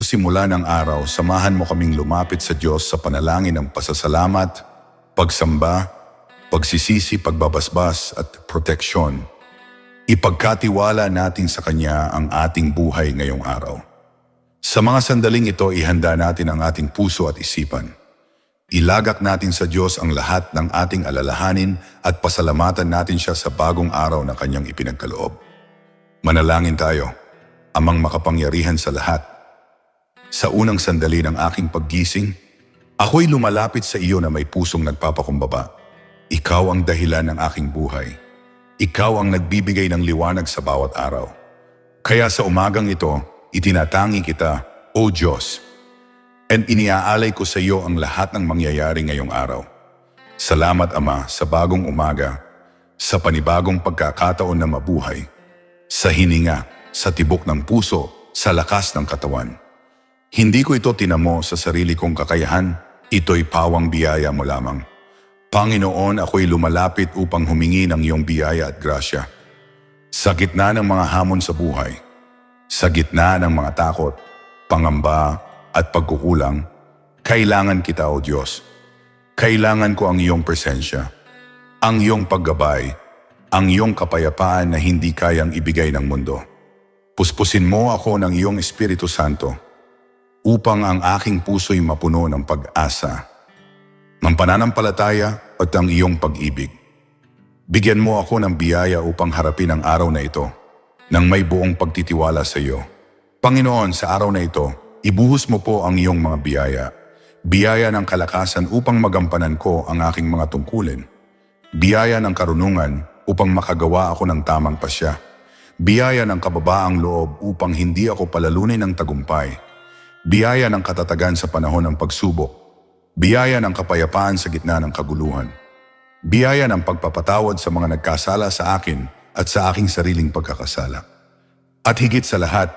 Simula ng araw, samahan mo kaming lumapit sa Diyos sa panalangin ng pasasalamat, pagsamba, pagsisisi, pagbabasbas at proteksyon. Ipagkatiwala natin sa Kanya ang ating buhay ngayong araw. Sa mga sandaling ito, ihanda natin ang ating puso at isipan. Ilagak natin sa Diyos ang lahat ng ating alalahanin at pasalamatan natin siya sa bagong araw na Kanyang ipinagkaloob. Manalangin tayo, amang makapangyarihan sa lahat. Sa unang sandali ng aking paggising, ako'y lumalapit sa iyo na may pusong nagpapakumbaba. Ikaw ang dahilan ng aking buhay. Ikaw ang nagbibigay ng liwanag sa bawat araw. Kaya sa umagang ito, itinatangi kita, O Diyos, and iniaalay ko sa iyo ang lahat ng mangyayari ngayong araw. Salamat Ama sa bagong umaga, sa panibagong pagkakataon na mabuhay, sa hininga, sa tibok ng puso, sa lakas ng katawan. Hindi ko ito tinamo sa sarili kong kakayahan, ito'y pawang biyaya mo lamang. Panginoon, ako'y lumalapit upang humingi ng iyong biyaya at grasya. Sa gitna ng mga hamon sa buhay, sa gitna ng mga takot, pangamba at pagkukulang, kailangan kita o Diyos. Kailangan ko ang iyong presensya, ang iyong paggabay, ang iyong kapayapaan na hindi kayang ibigay ng mundo. Puspusin mo ako ng iyong Espiritu Santo upang ang aking puso'y mapuno ng pag-asa, ng pananampalataya at ang iyong pag-ibig. Bigyan mo ako ng biyaya upang harapin ang araw na ito nang may buong pagtitiwala sa iyo. Panginoon, sa araw na ito, ibuhos mo po ang iyong mga biyaya. Biyaya ng kalakasan upang magampanan ko ang aking mga tungkulin. Biyaya ng karunungan upang makagawa ako ng tamang pasya. Biyaya ng kababaang loob upang hindi ako palalunin ng tagumpay. Biyaya ng katatagan sa panahon ng pagsubok. Biyaya ng kapayapaan sa gitna ng kaguluhan. Biyaya ng pagpapatawad sa mga nagkasala sa akin at sa aking sariling pagkakasala. At higit sa lahat,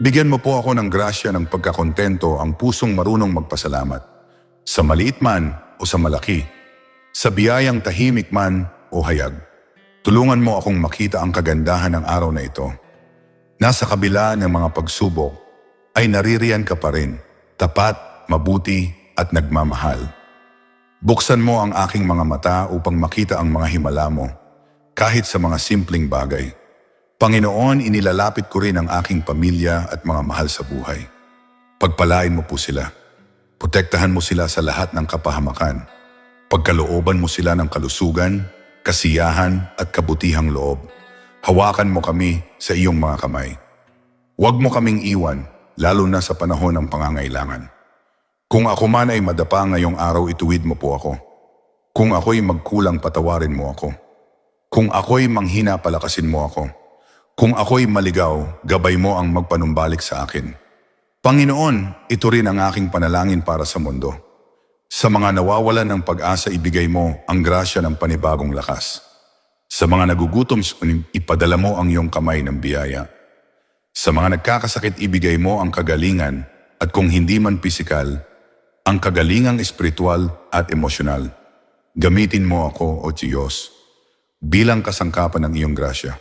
bigyan mo po ako ng grasya ng pagkakontento ang pusong marunong magpasalamat. Sa maliit man o sa malaki, sa biyayang tahimik man o hayag. Tulungan mo akong makita ang kagandahan ng araw na ito. Nasa kabila ng mga pagsubok, ay naririyan ka pa rin, tapat, mabuti at nagmamahal. Buksan mo ang aking mga mata upang makita ang mga himala mo, kahit sa mga simpleng bagay. Panginoon, inilalapit ko rin ang aking pamilya at mga mahal sa buhay. Pagpalain mo po sila. Protektahan mo sila sa lahat ng kapahamakan. Pagkalooban mo sila ng kalusugan, kasiyahan at kabutihang loob. Hawakan mo kami sa iyong mga kamay. Huwag mo kaming iwan, lalo na sa panahon ng pangangailangan. Kung ako man ay madapa ngayong araw, ituwid mo po ako. Kung ako'y magkulang, patawarin mo ako. Kung ako'y manghina, palakasin mo ako. Kung ako'y maligaw, gabay mo ang magpanumbalik sa akin. Panginoon, ito rin ang aking panalangin para sa mundo. Sa mga nawawalan ng pag-asa, ibigay mo ang grasya ng panibagong lakas. Sa mga nagugutom, ipadala mo ang iyong kamay ng biyaya. Sa mga nagkakasakit, ibigay mo ang kagalingan at kung hindi man pisikal, ang kagalingang espiritual at emosyonal. Gamitin mo ako, O Diyos, bilang kasangkapan ng iyong grasya.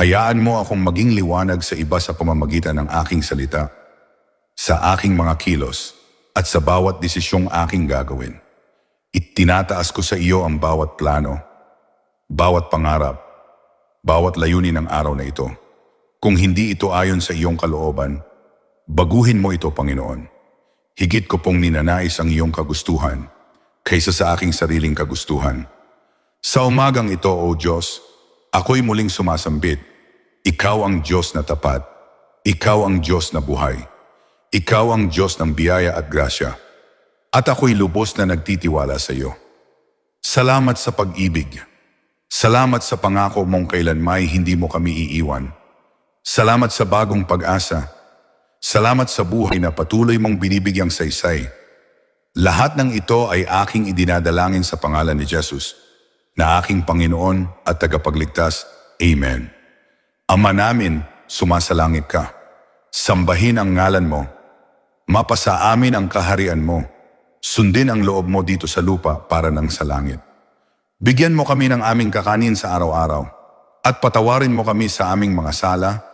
Hayaan mo akong maging liwanag sa iba sa pamamagitan ng aking salita, sa aking mga kilos, at sa bawat desisyong aking gagawin. Itinataas ko sa iyo ang bawat plano, bawat pangarap, bawat layunin ng araw na ito. Kung hindi ito ayon sa iyong kalooban, baguhin mo ito, Panginoon. Higit ko pong ninanais ang iyong kagustuhan kaysa sa aking sariling kagustuhan. Sa umagang ito, O Diyos, ako'y muling sumasambit. Ikaw ang Diyos na tapat. Ikaw ang Diyos na buhay. Ikaw ang Diyos ng biyaya at grasya. At ako'y lubos na nagtitiwala sa iyo. Salamat sa pag-ibig. Salamat sa pangako mong kailanmay hindi mo kami iiwan. Salamat sa bagong pag-asa. Salamat sa buhay na patuloy mong binibigyang saysay. Lahat ng ito ay aking idinadalangin sa pangalan ni Jesus, na aking Panginoon at tagapagligtas. Amen. Ama namin, sumasalangit ka. Sambahin ang ngalan mo. Mapasa amin ang kaharian mo. Sundin ang loob mo dito sa lupa para ng sa langit. Bigyan mo kami ng aming kakanin sa araw-araw at patawarin mo kami sa aming mga sala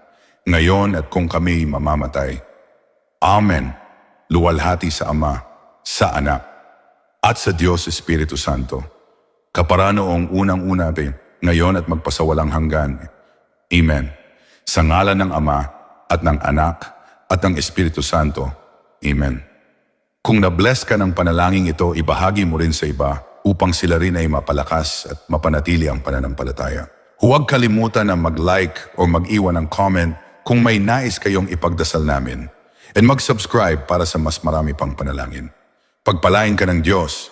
ngayon at kung kami mamamatay. Amen. Luwalhati sa Ama, sa Anak, at sa Diyos Espiritu Santo. Kapara noong unang-una, ngayon at magpasawalang hanggan. Amen. Sa ngalan ng Ama, at ng Anak, at ng Espiritu Santo. Amen. Kung na-bless ka ng panalangin ito, ibahagi mo rin sa iba upang sila rin ay mapalakas at mapanatili ang pananampalataya. Huwag kalimutan na mag-like o mag-iwan ng comment kung may nais kayong ipagdasal namin. And mag-subscribe para sa mas marami pang panalangin. Pagpalain ka ng Diyos